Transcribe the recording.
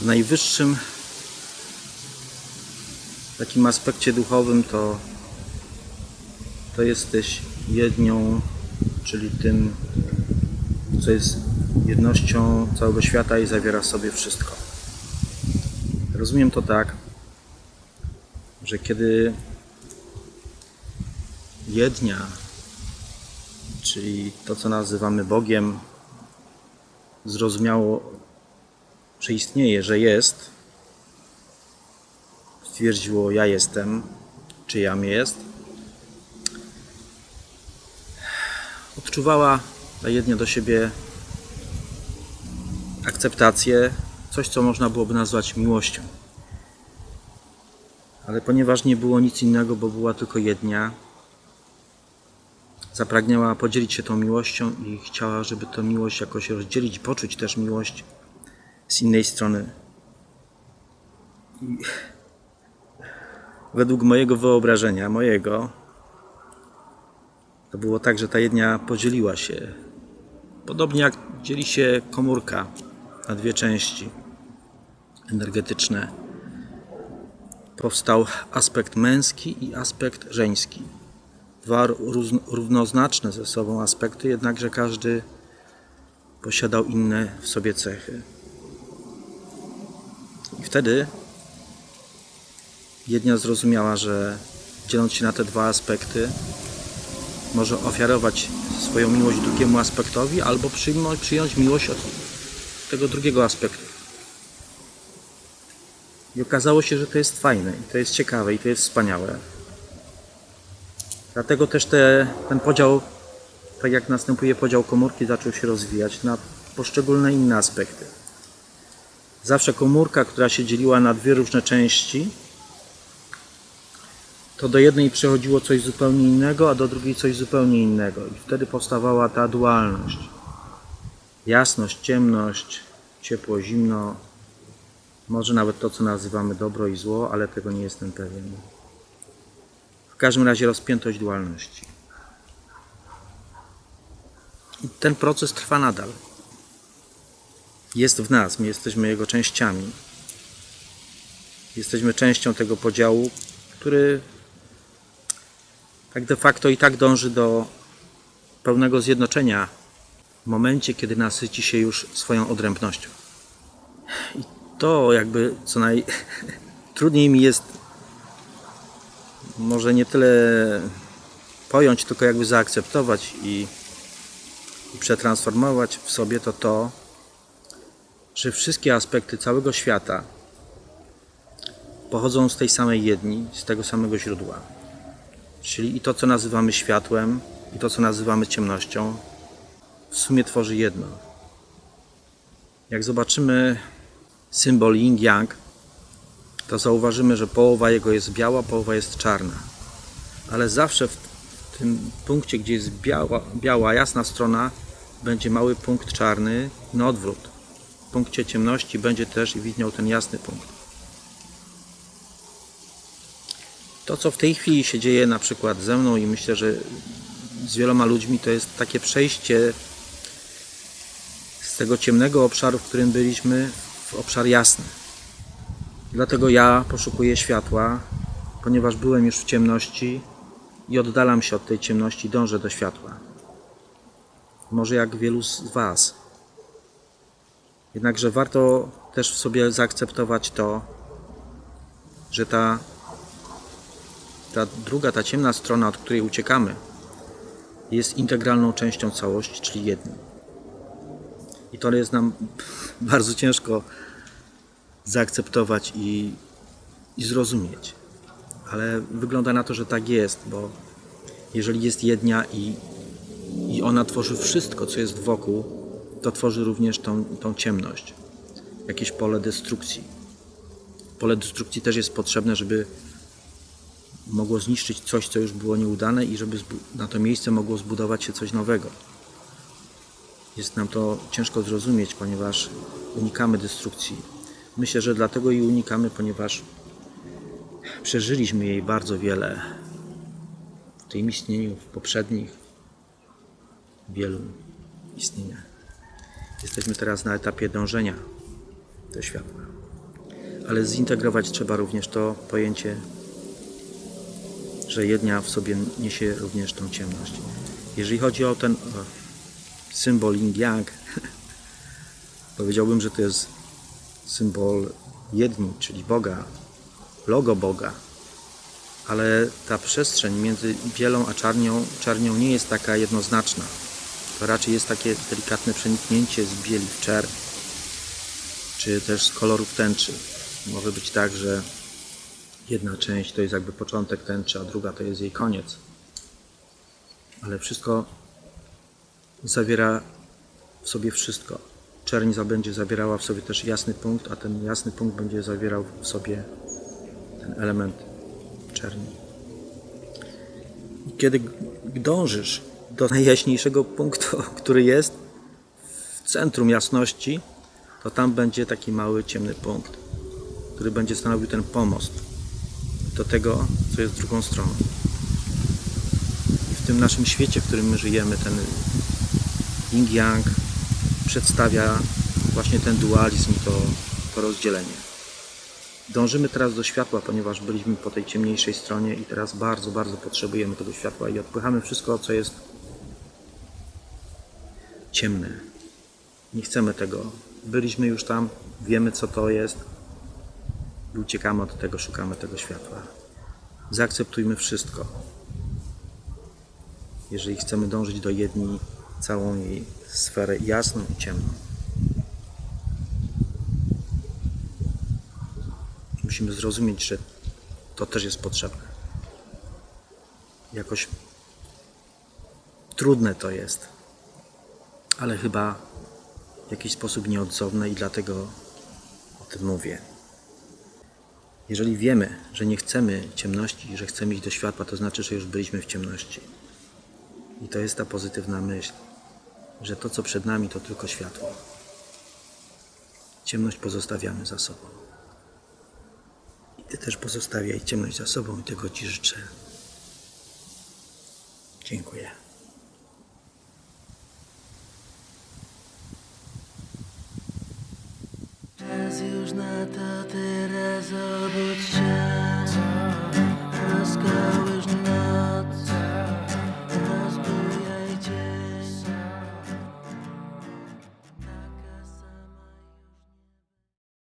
w najwyższym takim aspekcie duchowym to, to jesteś jednią, czyli tym, co jest jednością całego świata i zawiera w sobie wszystko. Rozumiem to tak, że kiedy jednia, czyli to, co nazywamy Bogiem, zrozumiało, że istnieje, że jest, stwierdziło ja jestem, czy jam jest, odczuwała ta jednia do siebie akceptację, coś co można byłoby nazwać miłością. Ale ponieważ nie było nic innego, bo była tylko jednia, zapragnęła podzielić się tą miłością i chciała, żeby tę miłość jakoś rozdzielić, poczuć też miłość z innej strony. I według mojego wyobrażenia, mojego, to było tak, że ta jednia podzieliła się. Podobnie jak dzieli się komórka na dwie części energetyczne. Powstał aspekt męski i aspekt żeński. Dwa równoznaczne ze sobą aspekty, jednakże każdy posiadał inne w sobie cechy. Wtedy jedna zrozumiała, że dzieląc się na te dwa aspekty, może ofiarować swoją miłość drugiemu aspektowi, albo przyjmować, przyjąć miłość od tego drugiego aspektu. I okazało się, że to jest fajne, i to jest ciekawe, i to jest wspaniałe. Dlatego też te, ten podział, tak jak następuje podział komórki, zaczął się rozwijać na poszczególne inne aspekty. Zawsze komórka, która się dzieliła na dwie różne części, to do jednej przychodziło coś zupełnie innego, a do drugiej coś zupełnie innego. I wtedy powstawała ta dualność. Jasność, ciemność, ciepło, zimno, może nawet to, co nazywamy dobro i zło, ale tego nie jestem pewien. W każdym razie rozpiętość dualności. I ten proces trwa nadal. Jest w nas, my jesteśmy jego częściami. Jesteśmy częścią tego podziału, który tak de facto i tak dąży do pełnego zjednoczenia w momencie, kiedy nasyci się już swoją odrębnością. I to jakby co najtrudniej mi jest może nie tyle pojąć, tylko jakby zaakceptować i, i przetransformować w sobie to to, że wszystkie aspekty całego świata pochodzą z tej samej jedni, z tego samego źródła. Czyli i to, co nazywamy światłem, i to, co nazywamy ciemnością, w sumie tworzy jedno. Jak zobaczymy symbol yin-yang, to zauważymy, że połowa jego jest biała, połowa jest czarna. Ale zawsze w tym punkcie, gdzie jest biała, biała jasna strona, będzie mały punkt czarny na odwrót. Punkcie ciemności będzie też widniał ten jasny punkt. To, co w tej chwili się dzieje na przykład ze mną i myślę, że z wieloma ludźmi, to jest takie przejście z tego ciemnego obszaru, w którym byliśmy, w obszar jasny. Dlatego ja poszukuję światła, ponieważ byłem już w ciemności i oddalam się od tej ciemności, dążę do światła. Może jak wielu z Was. Jednakże warto też w sobie zaakceptować to, że ta, ta druga, ta ciemna strona, od której uciekamy, jest integralną częścią całości, czyli jednym. I to jest nam bardzo ciężko zaakceptować i, i zrozumieć. Ale wygląda na to, że tak jest, bo jeżeli jest jednia i, i ona tworzy wszystko, co jest wokół, to tworzy również tą, tą ciemność, jakieś pole destrukcji. Pole destrukcji też jest potrzebne, żeby mogło zniszczyć coś, co już było nieudane i żeby na to miejsce mogło zbudować się coś nowego. Jest nam to ciężko zrozumieć, ponieważ unikamy destrukcji. Myślę, że dlatego i unikamy, ponieważ przeżyliśmy jej bardzo wiele w tym istnieniu, w poprzednich wielu istnieniach. Jesteśmy teraz na etapie dążenia do światła. ale zintegrować trzeba również to pojęcie, że jedna w sobie niesie również tą ciemność. Jeżeli chodzi o ten symbol yin yang, powiedziałbym, że to jest symbol jedni, czyli Boga, logo Boga, ale ta przestrzeń między bielą a czarnią, czarnią nie jest taka jednoznaczna. To raczej jest takie delikatne przeniknięcie z bieli w czerń, czy też z kolorów tęczy. Może być tak, że jedna część to jest jakby początek tęczy, a druga to jest jej koniec. Ale wszystko zawiera w sobie wszystko. Czerń będzie zawierała w sobie też jasny punkt, a ten jasny punkt będzie zawierał w sobie ten element czerni. I kiedy dążysz do najjaśniejszego punktu, który jest w centrum jasności, to tam będzie taki mały ciemny punkt, który będzie stanowił ten pomost do tego, co jest drugą stroną. I w tym naszym świecie, w którym my żyjemy, ten yin-yang przedstawia właśnie ten dualizm, to, to rozdzielenie. Dążymy teraz do światła, ponieważ byliśmy po tej ciemniejszej stronie i teraz bardzo, bardzo potrzebujemy tego światła i odpychamy wszystko, co jest ciemne. Nie chcemy tego. Byliśmy już tam, wiemy co to jest i uciekamy od tego, szukamy tego światła. Zaakceptujmy wszystko. Jeżeli chcemy dążyć do jedni, całą jej sferę jasną i ciemną. Musimy zrozumieć, że to też jest potrzebne. Jakoś trudne to jest, ale chyba w jakiś sposób nieodzowne i dlatego o tym mówię. Jeżeli wiemy, że nie chcemy ciemności, że chcemy iść do światła, to znaczy, że już byliśmy w ciemności. I to jest ta pozytywna myśl, że to, co przed nami, to tylko światło. Ciemność pozostawiamy za sobą. I Ty też pozostawiaj ciemność za sobą i tego Ci życzę. Dziękuję. już na to teraz obudź się Rozkołysz na